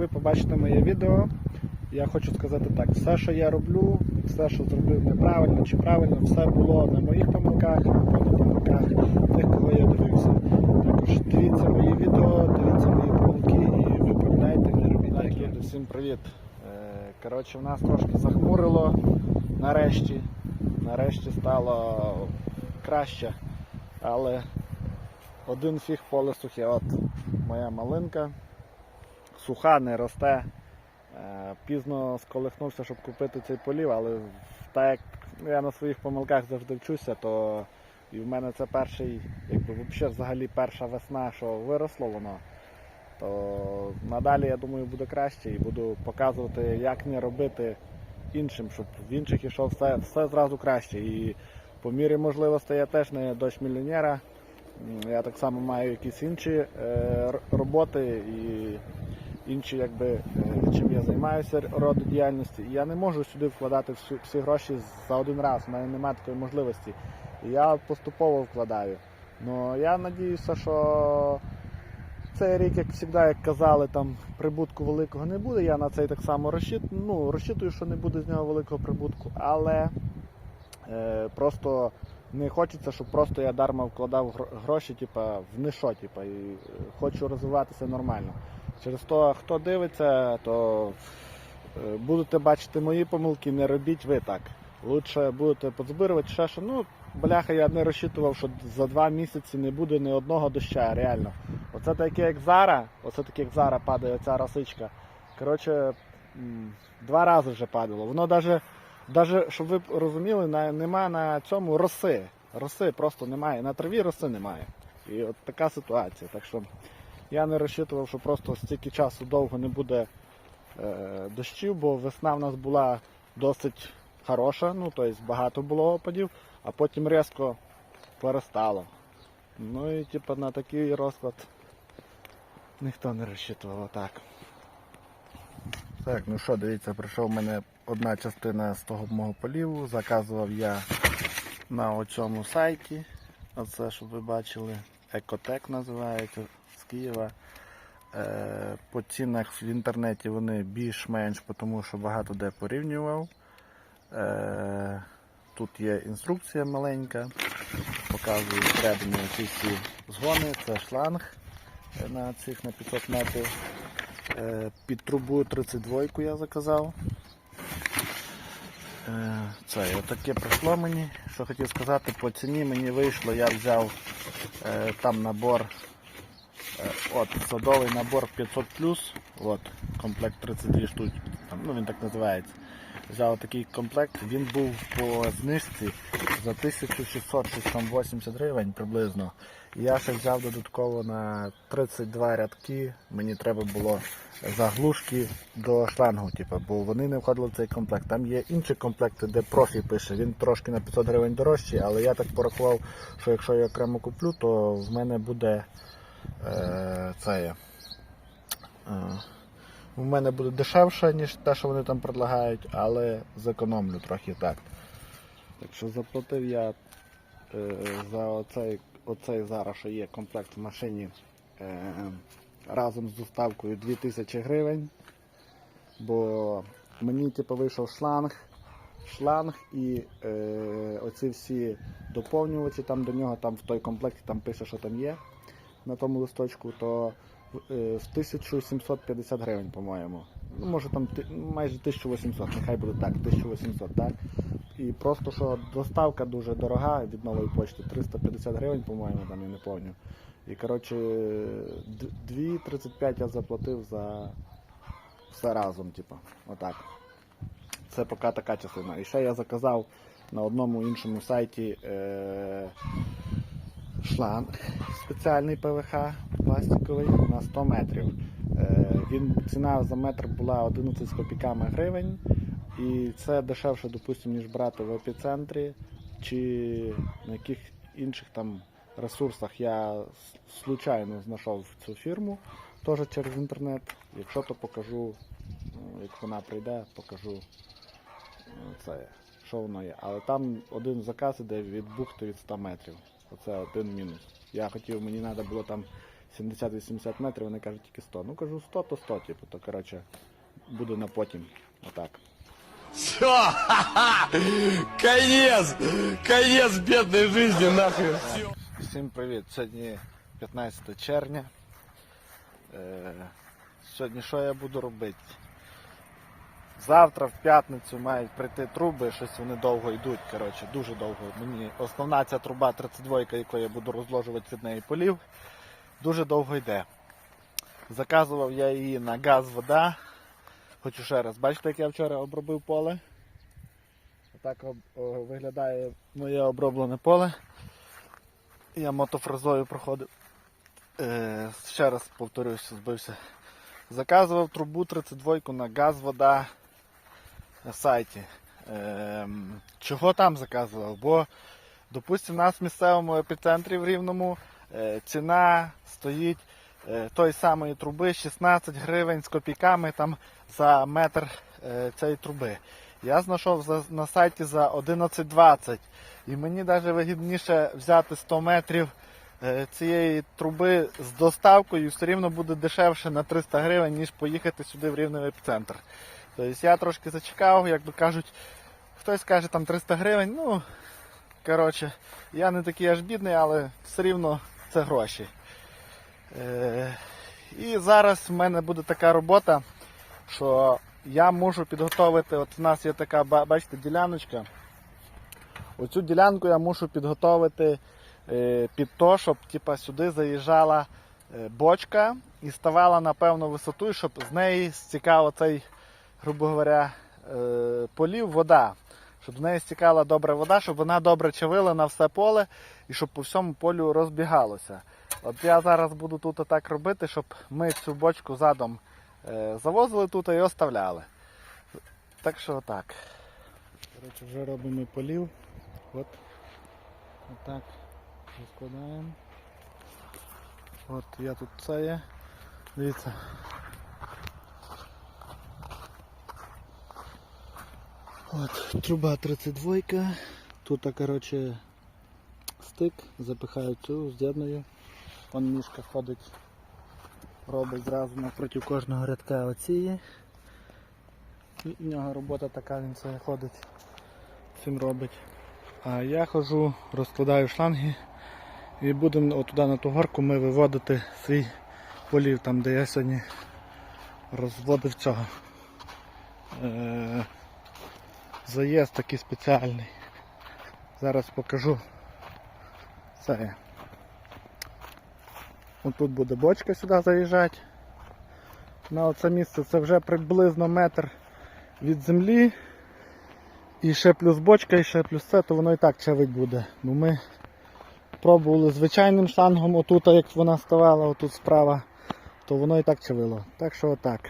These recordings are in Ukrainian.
ви побачите моє відео, я хочу сказати так: все, що я роблю, все, що зробив неправильно чи правильно, все було на моїх помилках на помилках тих, кого я дивився. Також дивіться мої відео, дивіться мої помилки і виправляйте, не робіть такі. Всім привіт. Е, Коротше, в нас трошки захмурило нарешті. Нарешті стало краще. Але один фіг поле сухе. От моя малинка. Суха не росте. Е, Пізно сколихнувся, щоб купити цей полів, але так як я на своїх помилках завжди вчуся, то і в мене це перший, якби взагалі взагалі перша весна, що виросло воно. То надалі, я думаю, буде краще і буду показувати, як не робити іншим, щоб в інших ішов все, все зразу краще. І по мірі можливостей я теж не дощ мільйонера. Я так само маю якісь інші е, роботи і інші, якби, е, чим я займаюся роду діяльності. Я не можу сюди вкладати всі, всі гроші за один раз. У мене немає такої можливості. Я поступово вкладаю. Ну я надіюся, що цей рік, як завжди, як казали, там прибутку великого не буде. Я на цей так само розчит... ну, розчитую, що не буде з нього великого прибутку, але е, просто не хочеться, щоб просто я дарма вкладав гроші, типа, в нишо, типа, і е, хочу розвиватися нормально. Через то, хто дивиться, то е, будете бачити мої помилки, не робіть ви так. Лучше будете подзбирувати ще що. Ну, бляха, я не розчитував, що за два місяці не буде ні одного доща, реально. Оце таке, як зараз, оце таке, як зараз падає ця росичка. Коротше, два рази вже падало. Воно навіть, навіть щоб ви розуміли, нема на цьому роси. Роси просто немає. На траві роси немає. І от така ситуація. Так що я не розчитував, що просто стільки часу довго не буде е, дощів, бо весна в нас була досить хороша, ну тобто багато було опадів, а потім різко перестало. Ну і типу на такий розклад ніхто не розчитував отак. Так, ну що, дивіться, прийшов у мене одна частина з того мого поліву. Заказував я на оцьому сайті. Оце, щоб ви бачили, Екотек називається Києва. Е, по цінах в інтернеті вони більш-менш, тому що багато де порівнював. Е, тут є інструкція маленька, показую всередині ці всі згони, це шланг е, на цих на 500 метрів. Під трубу 32 я заказав. Це таке прийшло мені. Що хотів сказати, по ціні мені вийшло, я взяв там набор, от садовий набор 500 от, комплект 32 штуки, ну він так називається. Взяв такий комплект, він був по знижці за 1680 гривень приблизно. Я ще взяв додатково на 32 рядки. Мені треба було заглушки до шлангу, типу, бо вони не входили в цей комплект. Там є інші комплекти, де профі пише. Він трошки на 500 гривень дорожчий, але я так порахував, що якщо я окремо куплю, то в мене буде це. є, Е, у мене буде дешевше, ніж те, що вони там предлагають, але зекономлю трохи так. Так що заплатив я е, за оцей, оцей зараз, що є комплект в машині е, разом з доставкою 2000 гривень. Бо мені типу, вийшов шланг, шланг і е, оці всі доповнювачі там до нього, там в той комплекті там пише, що там є на тому листочку, то е, в 1750 гривень, по-моєму. Ну, може там майже 1800, нехай буде так, 1800, так? І просто що доставка дуже дорога від нової почти, 350 гривень, по-моєму, там я не пам'ятаю. І коротше, 2,35 я заплатив за все разом, типу, отак. Це поки така частина. І ще я заказав на одному іншому сайті е- шланг спеціальний ПВХ пластиковий на 100 метрів. Е, він, ціна за метр була 11 з копійками гривень. І це дешевше, допустимо, ніж брати в епіцентрі чи на яких інших там ресурсах я случайно знайшов цю фірму теж через інтернет. Якщо то покажу, ну, як вона прийде, покажу ну, це, що воно є. Але там один заказ іде від бухти від 100 метрів. Оце один мінус. Я хотів, мені треба було там 70-80 метрів, вони кажуть тільки 100. Ну кажу 100, то 100, типу, то коротше, буду на потім. Отак. Все, ха-ха! Конец! Конец бедной жизни, нахрен! Все. Всім привіт! Сьогодні 15 червня. Е, сьогодні що я буду робити? Завтра в п'ятницю мають прийти труби, щось вони довго йдуть, коротше, дуже довго. Мені основна ця труба 32, яку я буду розложувати від неї полів, дуже довго йде. Заказував я її на газ вода. Хочу ще раз, бачите, як я вчора обробив поле? Отак виглядає моє оброблене поле. Я мотофрезою проходив. Е, ще раз повторюсь, збився. Заказував трубу 32 на газ, вода сайті. Е, чого там заказував? Бо, допустимо, у нас в місцевому епіцентрі в Рівному е, ціна стоїть е, той самої труби 16 гривень з копійками там за метр е, цієї труби. Я знайшов на сайті за 11,20. І мені навіть вигідніше взяти 100 метрів цієї труби з доставкою, все рівно буде дешевше на 300 гривень, ніж поїхати сюди в рівний епіцентр. Тобто я трошки зачекав, як би кажуть, хтось каже там 300 гривень, ну, коротше, я не такий аж бідний, але все рівно це гроші. Е, і зараз в мене буде така робота, що я можу підготовити, от у нас є така, бачите, діляночка. Оцю ділянку я мушу підготовити е, під то, щоб типа, сюди заїжджала е, бочка і ставала на певну висоту, щоб з неї стікав оцей, грубо говоря, е, полів вода. Щоб з неї стікала добра вода, щоб вона добре чавила на все поле і щоб по всьому полю розбігалося. От я зараз буду тут так робити, щоб ми цю бочку задом е, завозили тут і оставляли. Так що так. Коротше, вже робимо полів. От. Отак. Розкладаємо. От я тут це є. Дивіться. От, труба 32. Тут, коротше, стик, запихаю цю, з'єдную. Вон мішка ходить, робить зразу напроти кожного рядка оцієї. В нього робота така, він це ходить, цим робить. А я хожу, розкладаю шланги і будемо отуди на ту горку ми виводити свій полів, там де я сьогодні розводив цього. Е- заїзд такий спеціальний. Зараз покажу. Це. Ось тут буде бочка сюди заїжджати. На оце місце це вже приблизно метр від землі. І ще плюс бочка, і ще плюс це, то воно і так чавить буде. Бо ми пробували звичайним шлангом отут, як вона ставала, отут справа, то воно і так чавило. Так що отак.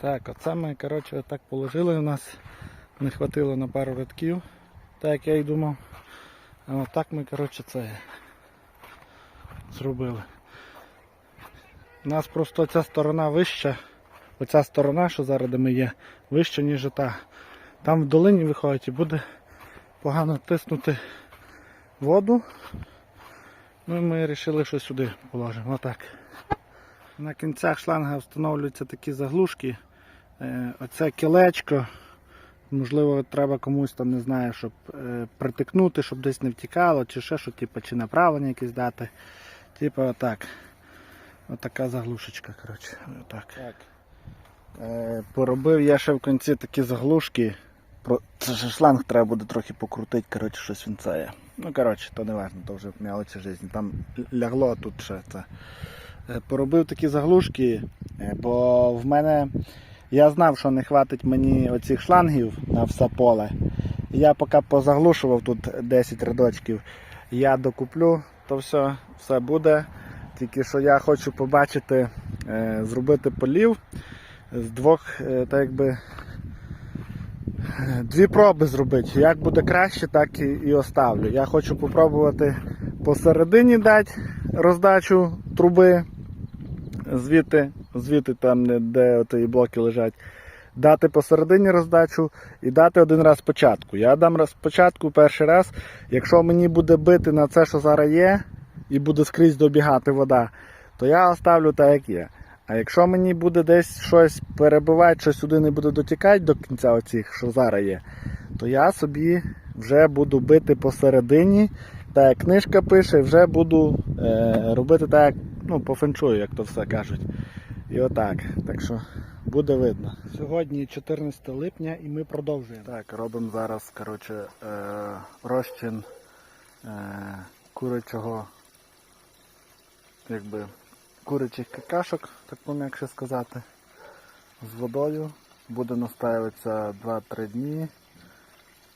Так, оце ми коротше, так положили у нас Не хватило на пару рядків, так як я й думав. А отак ми, коротше, це зробили. У нас просто ця сторона вища, оця сторона, що зараз ми є, вища, ніж та. Там в долині виходить і буде погано тиснути воду. Ну і ми вирішили, що сюди положимо. Отак. На кінцях шланга встановлюються такі заглушки. Е, Оце кілечко. Можливо, треба комусь там, не знаю, щоб е, притикнути, щоб десь не втікало, чи ще що, типу, чи направлення якесь дати. Типу отак. Отака заглушечка, коротше. Отак. Так. Е, поробив я ще в кінці такі заглушки. Це ж шланг треба буде трохи покрутити, коротше, щось він це є. Ну, коротше, то не важливо, то вже мелочі житті. Там лягло а тут ще це. Е, Поробив такі заглушки, е, бо в мене я знав, що не хватить мені оцих шлангів на все поле. Я поки позаглушував тут 10 рядочків. Я докуплю, то все, все буде. Тільки що я хочу побачити, е, зробити полів з двох, так якби, дві проби зробити. Як буде краще, так і, і оставлю. Я хочу попробувати посередині дати роздачу труби, звідти, звідти там, де- ті блоки лежать. Дати посередині роздачу і дати один раз спочатку. Я дам спочатку перший раз. Якщо мені буде бити на це, що зараз є, і буде скрізь добігати вода, то я оставлю так, як є. А якщо мені буде десь щось перебивати, що сюди не буде дотікати до кінця оцих, що зараз є, то я собі вже буду бити посередині, так як книжка пише, вже буду е, робити так, як ну, по фенчую, як то все кажуть. І отак. Так що буде видно. Сьогодні 14 липня і ми продовжуємо. Так, робимо зараз коротше, е, розчин е, курячого, якби курячих какашок, так пом'якше сказати, з водою. Буде настаюватися 2-3 дні.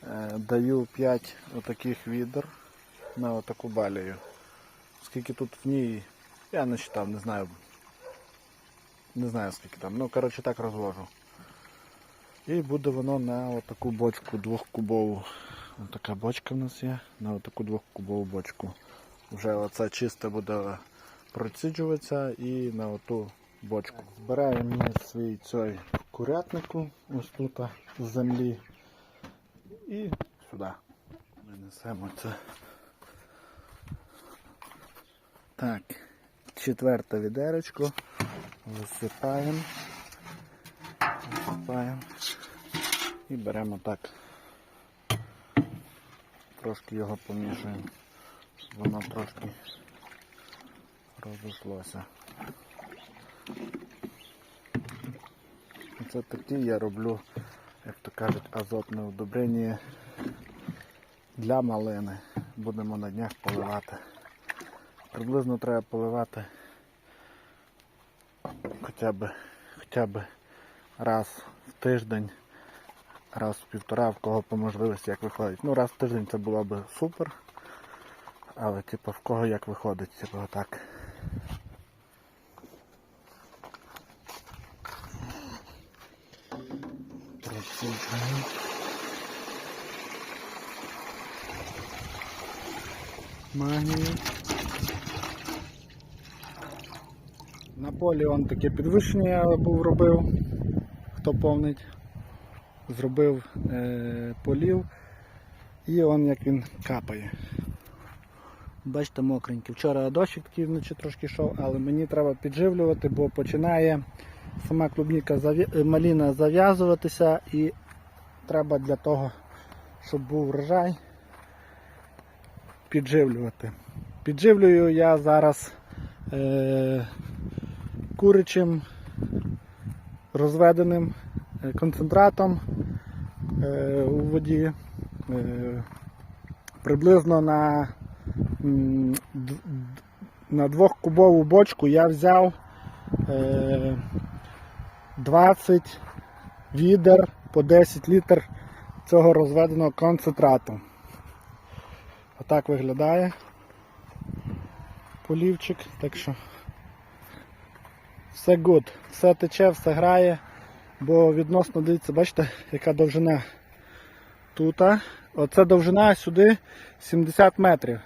Е, Даю 5 отаких відер на отаку балію. Скільки тут в ній, я не читав, не знаю. Не знаю скільки там. Ну, коротше, так розложу. І буде воно на отаку бочку двохкубову. Ось така бочка в нас є, на отаку двохкубову бочку. Вже оце чисте буде проціджуватися і на оту бочку. Збираємо ми свій цей курятнику, ось тут з землі. І сюди. Ми несемо це. Так, четверте відеречко. Висипаємо. Висипаємо. І беремо так. Трошки його помішуємо, щоб воно трошки розійшлося. Це такі я роблю, як то кажуть, азотне удобрення для малини. Будемо на днях поливати. Приблизно треба поливати хоча б, хоча б раз в тиждень, раз в півтора, в кого по можливості як виходить. Ну, раз в тиждень це було б супер. Але типу в кого як виходить, типу так. Магнію. На полі он таке підвищення був робив, хто помнить. Зробив е, полів і он як він капає. Бачите, мокренький. Вчора дощик такий вночі трошки йшов, але мені треба підживлювати, бо починає сама клубніка е, маліна зав'язуватися і треба для того, щоб був врожай, підживлювати. Підживлюю я зараз е, курячим розведеним е, концентратом е, у воді. Е, приблизно на, на двохкубову бочку я взяв е, 20 відер по 10 літр цього розведеного концентрату. Отак виглядає полівчик, так що все good, все тече, все грає, бо відносно, дивіться, бачите, яка довжина Тут. Оце довжина сюди 70 метрів.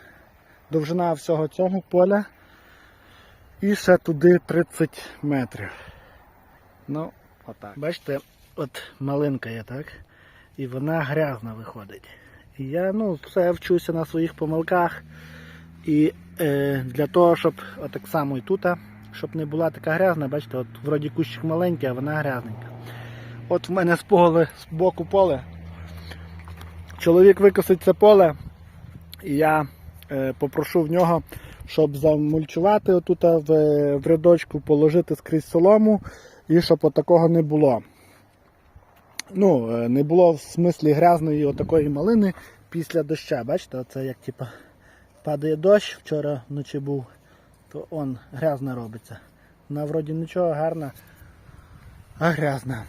Довжина всього цього поля. І ще туди 30 метрів. Ну, отак. Бачите, от малинка є, так? І вона грязна виходить. Я ну, все вчуся на своїх помилках. І е, для того, щоб отак само і тут, щоб не була така грязна, бачите, от вроді кущик маленький, а вона грязненька. От в мене з поле, з боку поле. Чоловік викосить це поле, і я е, попрошу в нього, щоб замульчувати отут в, в рядочку, положити скрізь солому, і щоб отакого не було. Ну, е, не було в смислі грязної отакої малини після доща. Бачите, оце як типа падає дощ, вчора вночі був, то он грязна робиться. Вона вроді нічого гарна, а грязна.